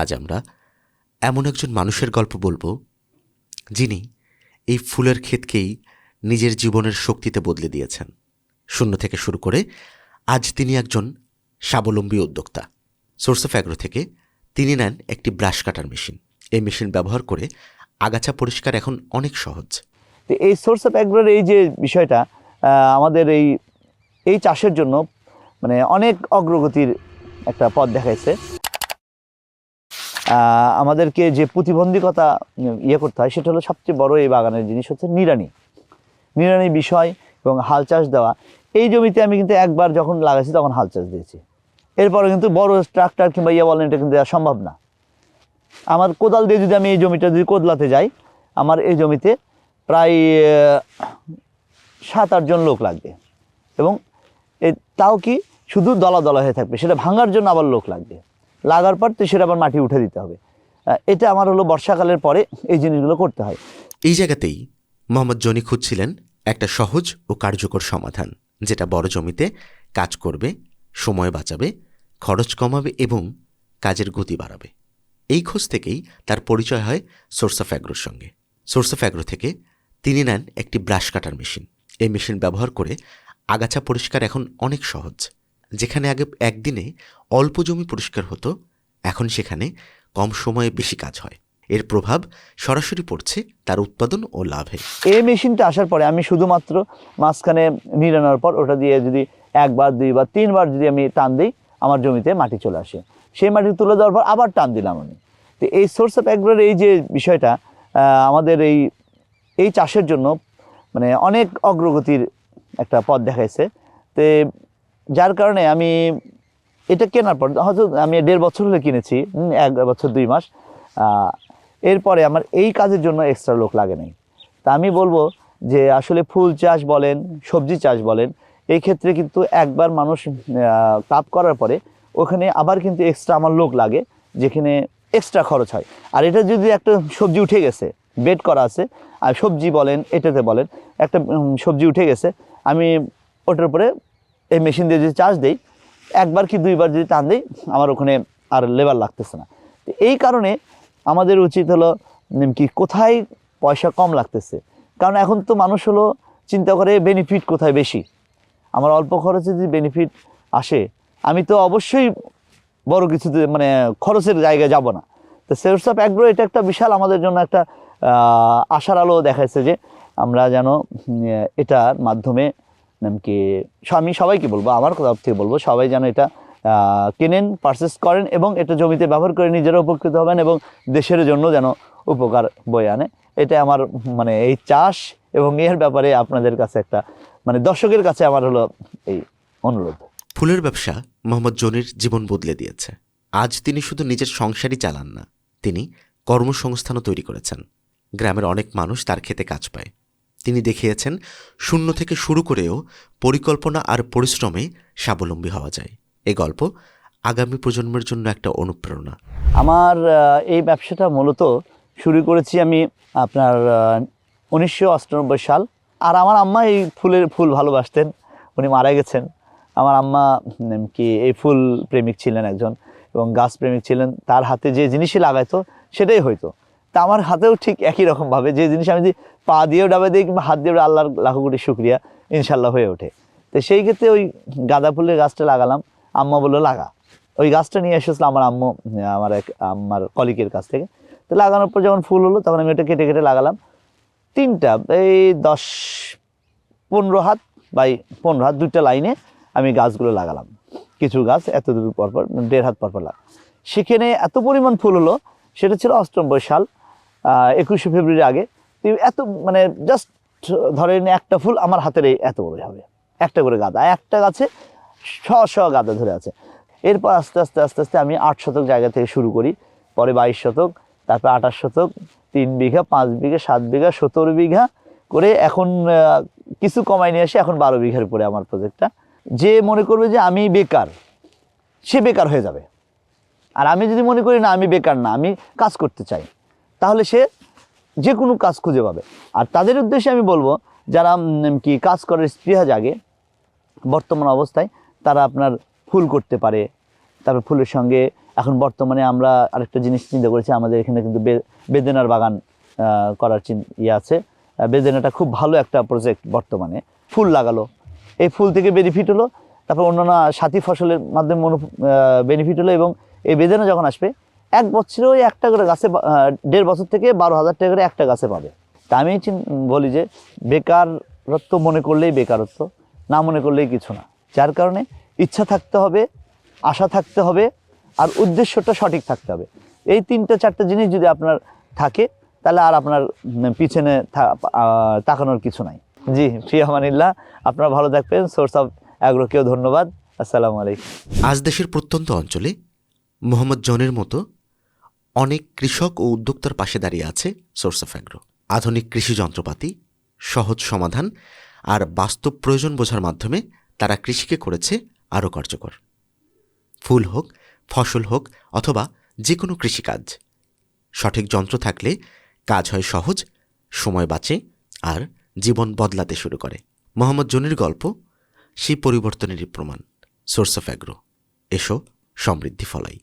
আজ আমরা এমন একজন মানুষের গল্প বলব, যিনি এই ফুলের ক্ষেতকেই নিজের জীবনের শক্তিতে বদলে দিয়েছেন। শূন্য থেকে শুরু করে আজ তিনি একজন স্বাবলম্বী উদ্যোক্তা। সোর্স অফ অ্যাগ্রো থেকে তিনি নেন একটি ব্রাশ কাটার মেশিন। এই মেশিন ব্যবহার করে আগাছা পরিষ্কার এখন অনেক সহজ। তো এই সোর্স অফ অ্যাগ্রোর এই যে বিষয়টা আমাদের এই এই চাষের জন্য মানে অনেক অগ্রগতির একটা পথ দেখাইছে। আমাদেরকে যে প্রতিবন্ধকতা ইয়ে করতে হয়, সেটা হলো সবচেয়ে বড় এই বাগানের জিনিস হচ্ছে নিড়ানি। নিড়ানি বিষয় এবং হাল চাষ দেওয়া। এই জমিতে আমি কিন্তু একবার যখন লাগাইছি তখন হাল চাষ দিয়েছি। এরপরে কিন্তু বড় ট্রাক্টর কিংবা ইয়ে বলেন, এটা কিন্তু দেওয়া সম্ভব না। আমার কোদাল দিয়ে যদি আমি এই জমিটা যদি কোদলাতে যাই, আমার এই জমিতে প্রায় সাত আটজন লোক লাগবে। এবং তাও কি শুধু দলা দলা হয়ে থাকবে, সেটা ভাঙার জন্য আবার লোক লাগবে। লাগার পর তো সেটা আবার মাটি উঠে দিতে হবে। এটা আমার হলো বর্ষাকালের পরে এই জিনিসগুলো করতে হয়। এই জায়গাতেই মোহাম্মদ জনি খুঁজছিলেন একটা সহজ ও কার্যকর সমাধান, যেটা বড় জমিতে কাজ করবে, সময় বাঁচাবে, খরচ কমাবে এবং কাজের গতি বাড়াবে। এই খোঁজ থেকেই তার পরিচয় হয় সোর্স অফ অ্যাগ্রোর সঙ্গে। সোর্স অফ অ্যাগ্রো থেকে তিনি নেন একটি ব্রাশ কাটার মেশিন। এই মেশিন ব্যবহার করে আগাছা পরিষ্কার এখন অনেক সহজ। যেখানে আগে একদিনে অল্প জমি পরিষ্কার হতো, এখন সেখানে কম সময়ে বেশি কাজ হয়। এর প্রভাব সরাসরি পড়ছে তার উৎপাদন ও লাভে। এই মেশিনটা আসার পরে আমি শুধুমাত্র মাঝখানে নিরানোর পর ওটা দিয়ে যদি একবার, দুইবার, তিনবার যদি আমি টান দিই, আমার জমিতে মাটি চলে আসে। সেই মাটি তুলে দেওয়ার পর আবার টান দিলাম আমি। তো এই সোর্স অফ অ্যাগ্রোর এই যে বিষয়টা আমাদের এই এই চাষের জন্য মানে অনেক অগ্রগতির একটা পথ দেখাইছে। তো যার কারণে আমি এটা কেনার পর, হয়তো আমি দেড় বছর হলে কিনেছি এক বছর, দুই মাস এরপরে আমার এই কাজের জন্য এক্সট্রা লোক লাগে নাই। তা আমি বলব যে আসলে ফুল চাষ বলেন, সবজি চাষ বলেন, এই ক্ষেত্রে কিন্তু একবার মানুষ কাপ করার পরে ওখানে আবার কিন্তু এক্সট্রা আমার লোক লাগে, যেখানে এক্সট্রা খরচ হয়। আর এটা যদি একটা সবজি উঠে গেছে, বেড করা আছে, আর সবজি বলেন, এটাতে বলেন, একটা সবজি উঠে গেছে, আমি ওটার উপরে এই মেশিন দিয়ে যদি চার্জ দেই, একবার কি দুইবার যদি টান দিই, আমার ওখানে আর লেবার লাগতেছে না। তো এই কারণে আমাদের উচিত হলো কি কোথায় পয়সা কম লাগতেছে? কারণ এখন তো মানুষ হলো চিন্তা করে বেনিফিট কোথায় বেশি? আমার অল্প খরচে যদি বেনিফিট আসে, আমি তো অবশ্যই বড় কিছুতে মানে খরচের জায়গায় যাব না। তো সেলস অফ অ্যাগ্রো এটা একটা বিশাল আমাদের জন্য একটা আশার আলো দেখাচ্ছে যে আমরা যেন এটার মাধ্যমে কি আমি সবাইকে বলব, আমার তরফ থেকে বলব, সবাই যেন এটা কেনেন পারচেস করেন এবং এটা জমিতে ব্যবহার করে নিজেরা উপকৃত হবেন এবং দেশের জন্য যেন উপকার বয়ে আনে। এটা আমার মানে এই চাষ এবং এর ব্যাপারে আপনাদের কাছে একটা মানে দর্শকের কাছে আমার হলো এই অনুরোধ। ফুলের ব্যবসা মোহাম্মদ জনির জীবন বদলে দিয়েছে। আজ তিনি শুধু নিজের সংসারই চালান না, তিনি কর্মসংস্থানও তৈরি করেছেন। গ্রামের অনেক মানুষ তার খেতে কাজ পায়। তিনি দেখিয়েছেন, শূন্য থেকে শুরু করেও পরিকল্পনা আর পরিশ্রমে স্বাবলম্বী হওয়া যায়। এই গল্প আগামী প্রজন্মের জন্য একটা অনুপ্রেরণা। আমার এই ব্যবসাটা মূলত শুরু করেছি আমি আপনার উনিশশো আটানব্বই সাল। আর আমার আম্মা এই ফুলের ফুল ভালোবাসতেন। উনি মারা গেছেন। আমার আম্মা কি, এই ফুল প্রেমিক ছিলেন একজন এবং গাছ প্রেমিক ছিলেন। তার হাতে যে জিনিসই লাগাইতো, সেটাই হইতো। তা আমার হাতেও ঠিক একই রকমভাবে যে জিনিস আমি যদি পা দিয়েও ডাবে দিই কিংবা হাত দিয়ে আল্লাহর লাখো কোটি শুক্রিয়া ইনশাল্লাহ হয়ে ওঠে। তো সেই ক্ষেত্রে ওই গাঁদা ফুলের গাছটা লাগালাম, আম্মা বলল, লাগা। ওই গাছটা নিয়ে এসেছিলাম আমার আম্মু, আমার এক, আমার কলিকের কাছ থেকে। তো লাগানোর পর যখন ফুল হলো, তখন আমি ওটা কেটে কেটে লাগালাম। তিনটা, এই দশ পনেরো হাত বাই পনেরো হাত দুইটা লাইনে আমি গাছগুলো লাগালাম। কিছু গাছ এত দূর পর পর দেড় হাত পর পর লাগালাম। সেখানে এত পরিমাণ ফুল হলো, সেটা ছিল অষ্টমবই সাল একুশে ফেব্রুয়ারি আগে। এত মানে জাস্ট ধরেন একটা ফুল আমার হাতের এত বড় হবে। একটা করে গাদা। একটা গাছে শ শ গাদা ধরে আছে। এরপর আস্তে আস্তে আস্তে আস্তে আমি আট শতক জায়গা থেকে শুরু করি। পরে বাইশ শতক, তারপর আঠাশ শতক, তিন বিঘা, পাঁচ বিঘা, সাত বিঘা, সতেরো বিঘা করে এখন কিছু কমাই নিয়ে আসে এখন বারো বিঘার উপরে আমার প্রজেক্টটা যে মনে করবে যে আমি বেকার, সে বেকার হয়ে যাবে। আর আমি যদি মনে করি না আমি বেকার না, আমি কাজ করতে চাই। তাহলে সে যে কোনো কাজ খুঁজে পাবে। আর তাদের উদ্দেশ্যে আমি বলব, যারা কি কাজ করার স্পৃহা জাগে, বর্তমান অবস্থায় তারা আপনার ফুল করতে পারে। তারপর ফুলের সঙ্গে এখন বর্তমানে আমরা আরেকটা জিনিস চিন্তা করেছি, আমাদের এখানে কিন্তু বেদেনার বাগান করার ইয়ে আছে। বেদেনাটা খুব ভালো একটা প্রজেক্ট বর্তমানে। ফুল লাগালো। এই ফুল থেকে বেনিফিট হলো, তারপর অন্যান্য সাথী ফসলের মাধ্যমে মনো বেনিফিট হলো এবং এই বেদেনা যখন আসবে এক বছরে ওই একটা করে গাছে দেড় বছর থেকে বারো হাজার টাকা করে একটা গাছে পাবে। তা আমি বলি যে বেকারত্ব মনে করলেই বেকারত্ব, না মনে করলেই কিছু না। যার কারণে ইচ্ছা থাকতে হবে, আশা থাকতে হবে, আর উদ্দেশ্যটা সঠিক থাকতে হবে। এই তিনটা চারটা জিনিস যদি আপনার থাকে, তাহলে আর আপনার পিছনে তাকানোর কিছু নাই। জি ফিয়ামানিল্লাহ আপনারা ভালো থাকবেন। সোর্স অফ অ্যাগ্রোকেও ধন্যবাদ। আসসালামু আলাইকুম। আজ দেশের প্রত্যন্ত অঞ্চলে মোহাম্মদ জনের মতো অনেক কৃষক ও উদ্যোক্তার পাশে দাঁড়িয়ে আছে সোর্স অফ অ্যাগ্রো আধুনিক কৃষি যন্ত্রপাতি, সহজ সমাধান আর বাস্তব প্রয়োজন বোঝার মাধ্যমে তারা কৃষিকে করেছে আরও কার্যকর। ফুল হোক, ফসল হোক অথবা যে কোনো কৃষিকাজ। সঠিক যন্ত্র থাকলে কাজ হয় সহজ, সময় বাঁচে আর জীবন বদলাতে শুরু করে। মোহাম্মদ জনির গল্প, সেই পরিবর্তনেরই প্রমাণ। সোর্স অফ অ্যাগ্রো এসো সমৃদ্ধি ফলাই।